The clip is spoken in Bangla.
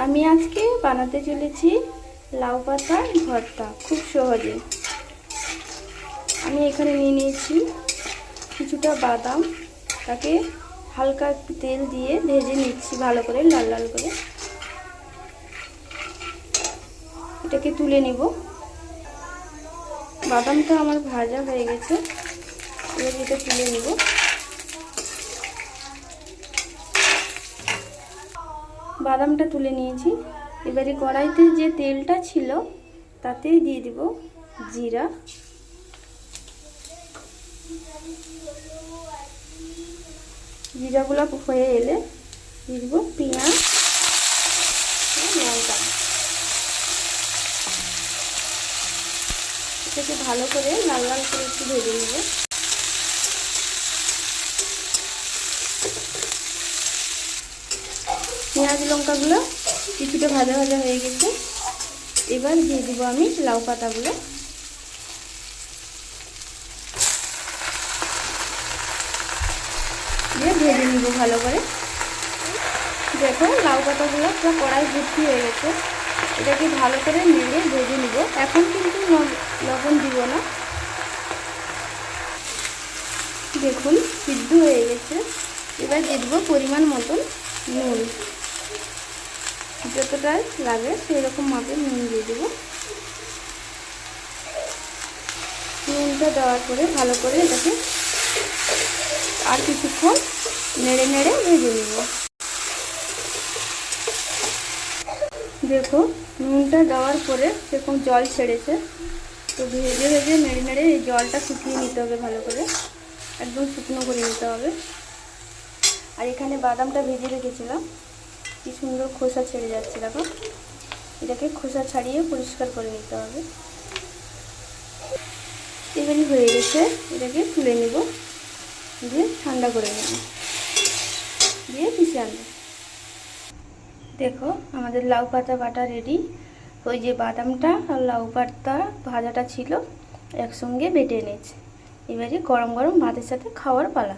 আমি আজকে বানাতে চলেছি লাউ পাতার ভর্তা, খুব সহজে। আমি এখানে নিয়ে নিয়েছি কিছুটা বাদাম, তাকে হালকা তেল দিয়ে ভেজে নিচ্ছি ভালো করে, লাল লাল করে। এটাকে তুলে নিব। বাদামটা আমার ভাজা হয়ে গেছে, এবার এটা তুলে নিব। বাদামটা তুলে নিয়েছি। এবারে কড়াইতে যে তেলটা ছিল, তাতেই দিয়ে দিব জিরা। জিরাগুলো হয়ে এলে দিয়ে দিব পেঁয়াজ এটাকে ভালো করে লাল লাল করে একটু ভেজে নেব। পেঁয়াজ লঙ্কাগুলো কিছুটা ভাজা ভাজা হয়ে গেছে। এবার দিয়ে দিব আমি লাউ পাতাগুলো। দিয়ে ভেজে নিব ভালো করে। দেখো লাউ পাতাগুলো পুরো কড়াই ভর্তি হয়ে গেছে। এটাকে ভালো করে নেড়ে ভেজে নিব। এখন কিন্তু লবণ দিব না। দেখুন সিদ্ধ হয়ে গেছে। এবার দিয়ে দেবো পরিমাণ মতন নুন। যতটা লাগে সেই রকম নুন দিয়ে দেবো। নুনটা দেওয়ার পরে ভালো করে এটাকে আর কিছুক্ষণ নেড়ে নেড়ে ভেজে নেব। দেখো, নুনটা দেওয়ার পরে সেরকম জল ছেড়েছে, তো ভেজে ভেজে নেড়ে নেড়ে এই জলটা শুকিয়ে নিতে হবে ভালো করে। একদম শুকনো করে নিতে হবে। আর এখানে বাদামটা ভেজে রেখেছিলাম। কি সুন্দর খোসা ছেড়ে যাচ্ছে, দেখো। এটাকে খোসা ছাড়িয়ে পরিষ্কার করে নিতে হবে। এবারে হয়ে গেছে, এটাকে তুলে নেব। দিয়ে ঠান্ডা করে নেব। দিয়ে পিষে আনব। দেখো, আমাদের লাউ পাতা বাটা রেডি ওই যে বাদামটা আর লাউ পাতা ভাজাটা ছিল, একসঙ্গে বেটে এনেছে। এবারে গরম গরম ভাতের সাথে খাওয়ার পালা।